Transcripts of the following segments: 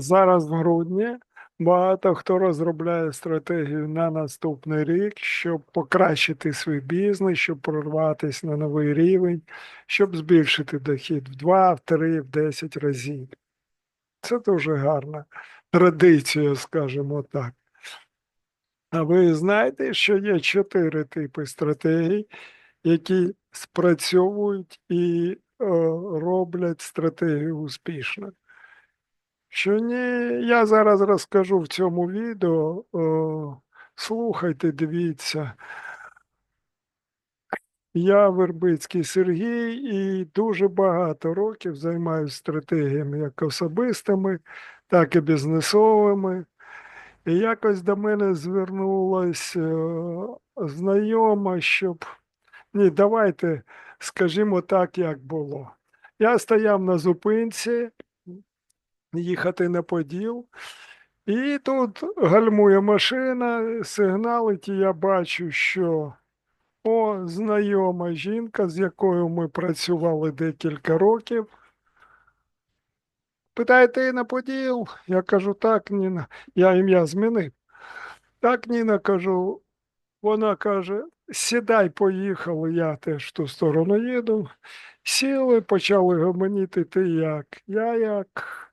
Зараз в грудні багато хто розробляє стратегію на наступний рік, щоб покращити свій бізнес, щоб прорватися на новий рівень, щоб збільшити дохід в 2, в 3, в 10 разів. Це дуже гарна традиція, скажімо так. А ви знаєте, що є чотири типи стратегій, які спрацьовують і е, роблять стратегію успішною. Що ні, я зараз розкажу в цьому відео. О, слухайте, дивіться. Я Вербицький Сергій і дуже багато років займаюся стратегіями як особистими, так і бізнесовими. І якось до мене звернулась е, знайома, щоб ні, давайте скажімо так, як було. Я стояв на зупинці, їхати на Поділ, і тут гальмує машина, сигналить, і я бачу, що о, знайома жінка, з якою ми працювали декілька років. Питає, ти на Поділ? Я кажу, так, Ніна. Я ім'я змінив. Так, Ніна, кажу, вона каже: сідай, поїхали, я теж в ту сторону їду. Сіли, почали гомоніти, ти як? Я як?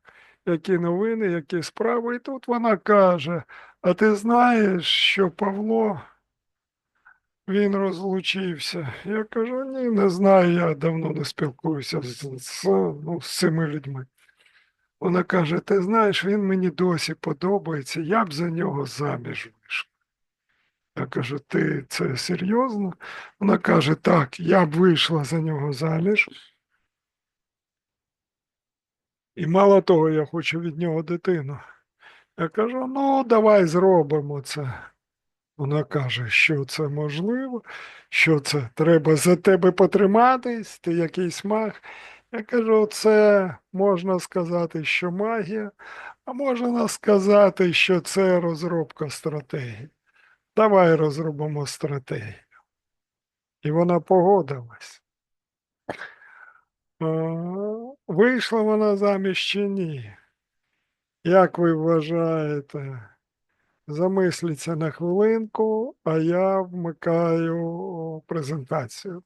Які новини, які справи. І тут вона каже: А ти знаєш, що Павло він розлучився? Я кажу, ні, не знаю, я давно не спілкуюся з, з, ну, з цими людьми. Вона каже: Ти знаєш, він мені досі подобається, я б за нього заміж вийшла. Я кажу, ти це серйозно? Вона каже, так, я б вийшла за нього заміж. І мало того, я хочу від нього дитину. Я кажу, ну, давай зробимо це. Вона каже, що це можливо, що це треба за тебе потриматись, ти якийсь маг. Я кажу, це можна сказати, що магія, а можна сказати, що це розробка стратегії. Давай розробимо стратегію. І вона погодилась. Вийшла вона заміж чи ні? Як ви вважаєте? Замисліться на хвилинку, а я вмикаю презентацію.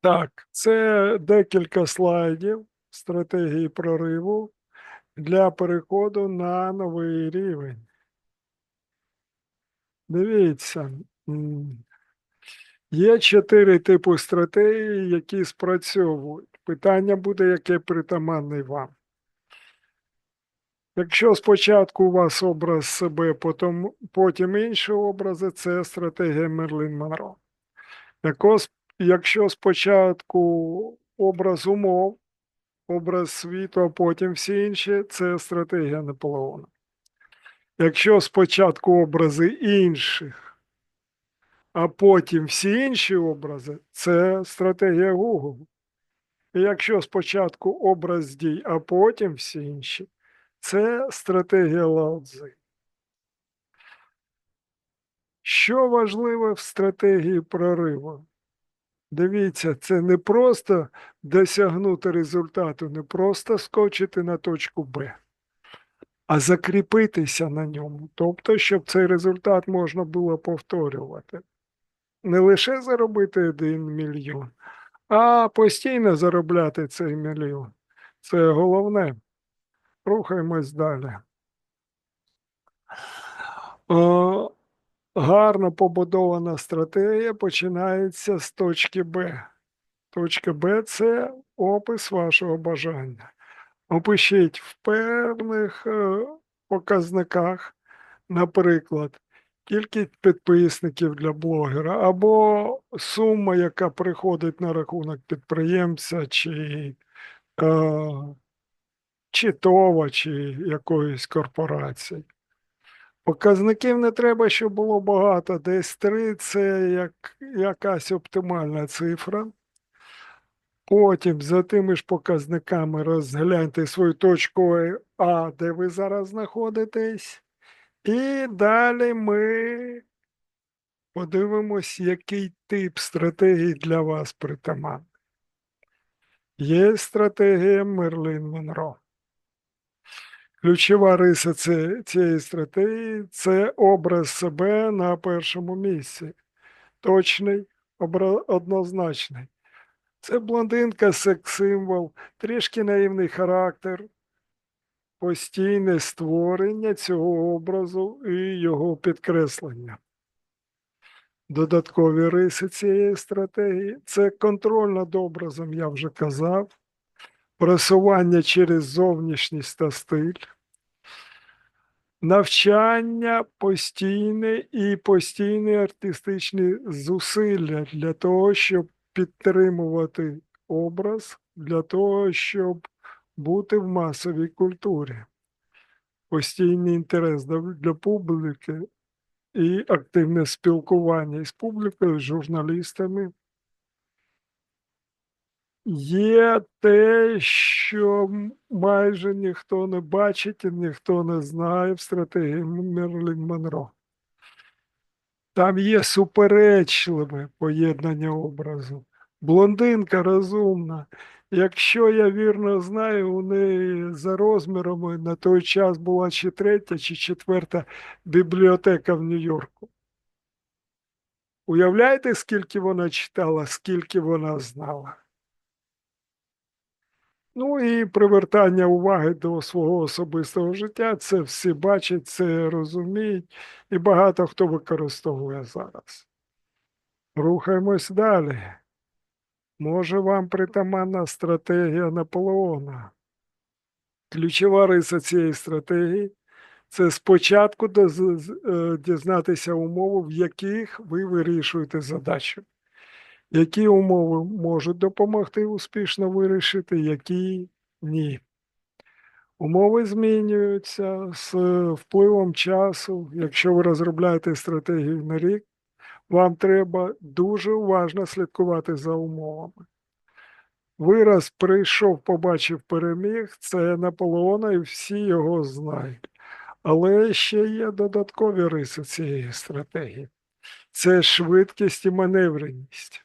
Так, це декілька слайдів стратегії прориву для переходу на новий рівень. Дивіться, є чотири типи стратегії, які спрацьовують. Питання буде, яке притаманне вам. Якщо спочатку у вас образ себе, потім, потім інші образи, це стратегія Мерлін Монро. Якщо спочатку образ умов, образ світу, а потім всі інші, це стратегія Наполеона. Якщо спочатку образи інших, а потім всі інші образи, це стратегія Google. І якщо спочатку образ дій, а потім всі інші, це стратегія Лао-Цзи. Що важливо в стратегії прориву? Дивіться, це не просто досягнути результату, не просто скочити на точку Б, а закріпитися на ньому. Тобто, щоб цей результат можна було повторювати. Не лише заробити один мільйон, а постійно заробляти цей мільйон. Це головне. Рухаємось далі. О, гарно побудована стратегія починається з точки Б. Точка Б це опис вашого бажання. Опишіть в певних е, показниках, наприклад, кількість підписників для блогера, або сума, яка приходить на рахунок підприємця, чи, е, чи ТОВа, чи якоїсь корпорації. Показників не треба, щоб було багато. Десь 3 це як, якась оптимальна цифра. Потім за тими ж показниками розгляньте свою точку А, де ви зараз знаходитесь. І далі ми подивимось, який тип стратегії для вас притаманний. Є стратегія Мерлін Монро. Ключова риса цієї стратегії це образ себе на першому місці. Точний, однозначний. Це блондинка, секс-символ, трішки наївний характер, постійне створення цього образу і його підкреслення. Додаткові риси цієї стратегії це контроль над образом, я вже казав, просування через зовнішність та стиль, навчання постійне і постійні артистичні зусилля для того, щоб підтримувати образ, для того, щоб бути в масовій культурі. Постійний інтерес для публіки і активне спілкування із публікою, з журналістами. Є те, що майже ніхто не бачить і ніхто не знає в стратегії Мерлін Монро. Там є суперечливе поєднання образу. Блондинка розумна. Якщо я вірно знаю, у за розмірами на той час була чи третя, чи четверта бібліотека в Нью-Йорку. Уявляєте, скільки вона читала, скільки вона знала? Ну і привертання уваги до свого особистого життя, це всі бачать, це розуміють, і багато хто використовує зараз. Рухаємось далі. Може, вам притаманна стратегія Наполеона? Ключова риса цієї стратегії це спочатку е, дізнатися умови, в яких ви вирішуєте задачу. Які умови можуть допомогти успішно вирішити, які ні. Умови змінюються з впливом часу. Якщо ви розробляєте стратегію на рік, вам треба дуже уважно слідкувати за умовами. Вираз прийшов, побачив, переміг це Наполеона, і всі його знають. Але ще є додаткові риси цієї стратегії: це швидкість і маневреність.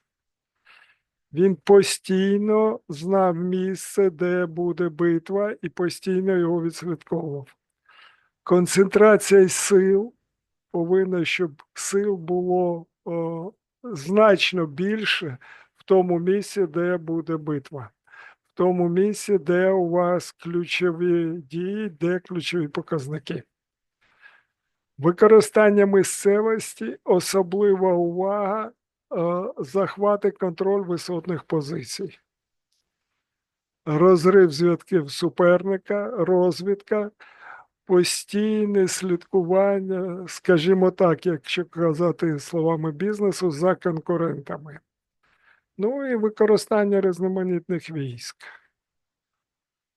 Він постійно знав місце, де буде битва, і постійно його відслідковував. Концентрація сил повинна, щоб сил було значно більше в тому місці, де буде битва, в тому місці, де у вас ключові дії, де ключові показники. Використання місцевості, особлива увага, е, захват і контроль висотних позицій. Розрив зв'язків суперника, розвідка, постійне слідкування, скажімо так, якщо казати словами бізнесу, за конкурентами. Ну і використання різноманітних військ.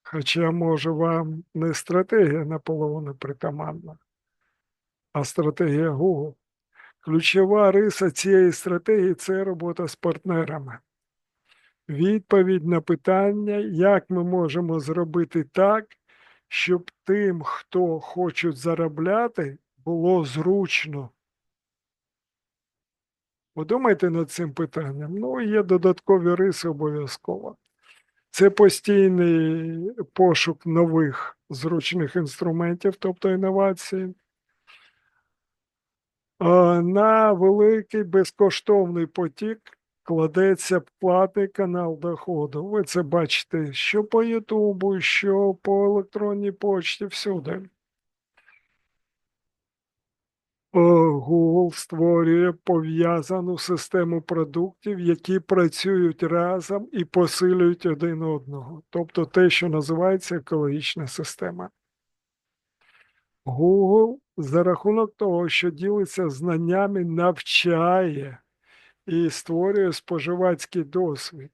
Хоча, може, вам не стратегія Наполеона притаманна, а стратегія Google. Ключова риса цієї стратегії це робота з партнерами. Відповідь на питання, як ми можемо зробити так, щоб тим, хто хочуть заробляти, було зручно. Подумайте над цим питанням. Ну, є додаткові риси обов'язково. Це постійний пошук нових зручних інструментів, тобто інновації. На великий безкоштовний потік кладеться платний канал доходу. Ви це бачите, що по Ютубу, що по електронній почті, всюди. О, Google створює пов'язану систему продуктів, які працюють разом і посилюють один одного. Тобто те, що називається екологічна система. Google за рахунок того, що ділиться знаннями, навчає і створює споживацький досвід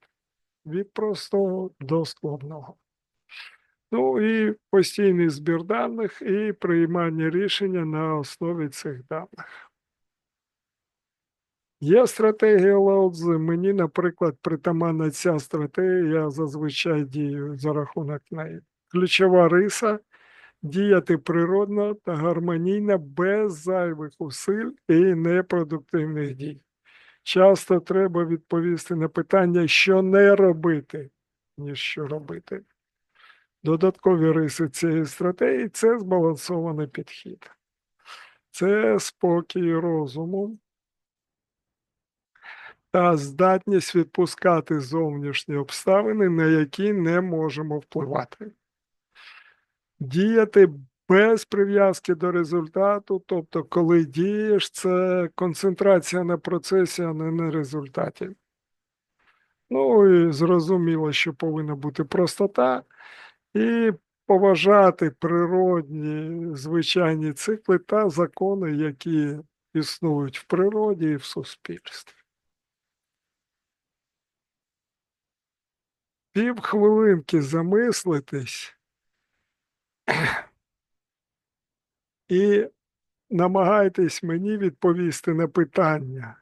від простого до складного. Ну і постійний збір даних і приймання рішення на основі цих даних. Є стратегія Лаудзи. Мені, наприклад, притаманна ця стратегія, я зазвичай дію за рахунок неї. Ключова риса діяти природно та гармонійно без зайвих усиль і непродуктивних дій. Часто треба відповісти на питання, що не робити, ніж що робити. Додаткові риси цієї стратегії це збалансований підхід. Це спокій розуму та здатність відпускати зовнішні обставини, на які не можемо впливати. Діяти без прив'язки до результату, тобто, коли дієш, це концентрація на процесі, а не на результаті. Ну і зрозуміло, що повинна бути простота і поважати природні звичайні цикли та закони, які існують в природі і в суспільстві. Півхвилинки замислитись і намагайтесь мені відповісти на питання,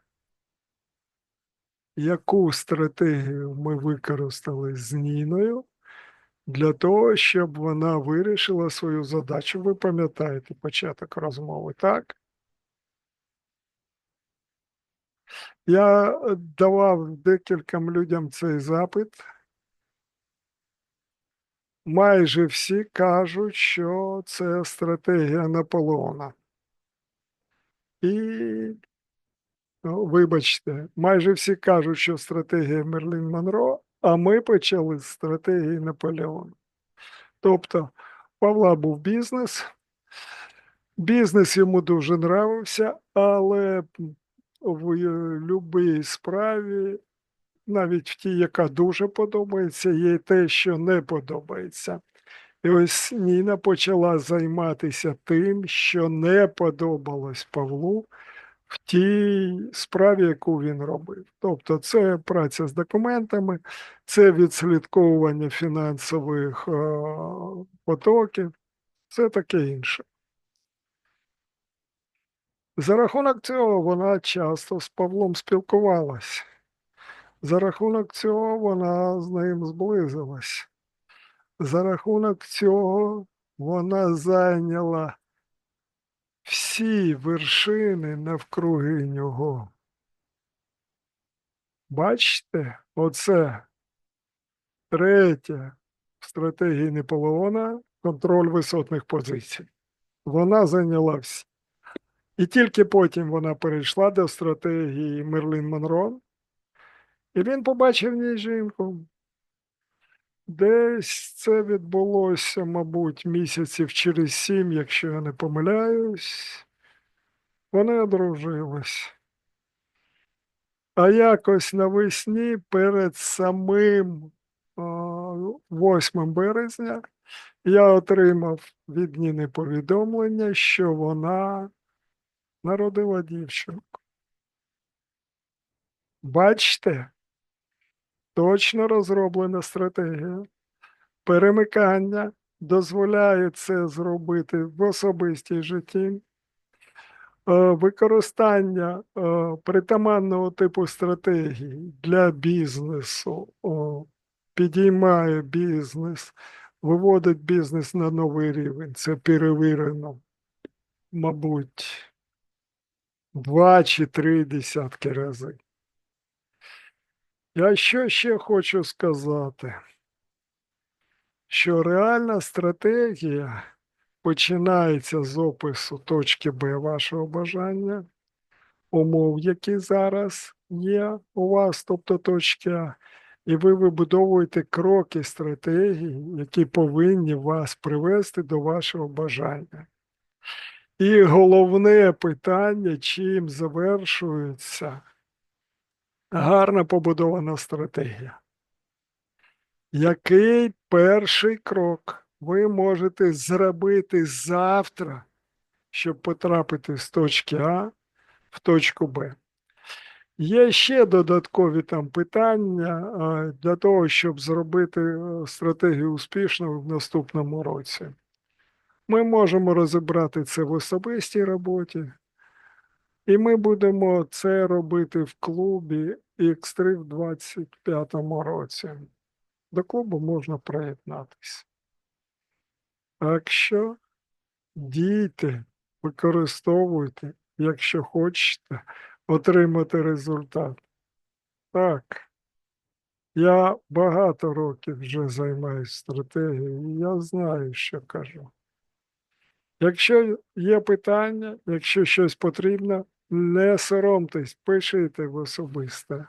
яку стратегію ми використали з Ніною для того, щоб вона вирішила свою задачу. Ви пам'ятаєте початок розмови, так? Я давав декільком людям цей запит. Майже всі кажуть, що це стратегія Наполеона. І, ну, вибачте, майже всі кажуть, що стратегія Мерлін Монро, а ми почали з стратегії Наполеона. Тобто, Павла був бізнес, бізнес йому дуже нравився, але в будь-якій справі навіть в тій, яка дуже подобається, є те, що не подобається. І ось Ніна почала займатися тим, що не подобалось Павлу в тій справі, яку він робив. Тобто, це праця з документами, це відслідковування фінансових е, потоків, це таке інше. За рахунок цього вона часто з Павлом спілкувалась. За рахунок цього вона з ним зблизилась. За рахунок цього вона зайняла всі вершини навкруги нього. Бачите, оце третє в стратегії Наполеона контроль висотних позицій. Вона зайняла всі. І тільки потім вона перейшла до стратегії Мерлін Монро, і він побачив в ній жінку. Десь це відбулося, мабуть, місяців через сім, якщо я не помиляюсь. Вони одружились. А якось навесні перед самим 8 березня я отримав від Ніни повідомлення, що вона народила дівчинку. Бачите? Точно розроблена стратегія. Перемикання дозволяє це зробити в особистій житті. Е, Використання е, притаманного типу стратегії для бізнесу підіймає бізнес, виводить бізнес на новий рівень. Це перевірено, мабуть, два чи три десятки разів. Я що ще хочу сказати, що реальна стратегія починається з опису точки Б вашого бажання, умов, які зараз є у вас, тобто точки А, і ви вибудовуєте кроки стратегії, які повинні вас привести до вашого бажання. І головне питання, чим завершується гарно побудована стратегія. Який перший крок ви можете зробити завтра, щоб потрапити з точки А в точку Б? Є ще додаткові там питання для того, щоб зробити е, стратегію успішною в наступному році. Ми можемо розібрати це в особистій роботі, і ми будемо це робити в клубі X3 в 25-му році. До клубу можна приєднатися. Так що дійте, використовуйте, якщо хочете отримати результат. Так. Я багато років вже займаюся стратегією, і я знаю, що кажу. Якщо є питання, якщо щось потрібно, не соромтесь, пишіть в особисте.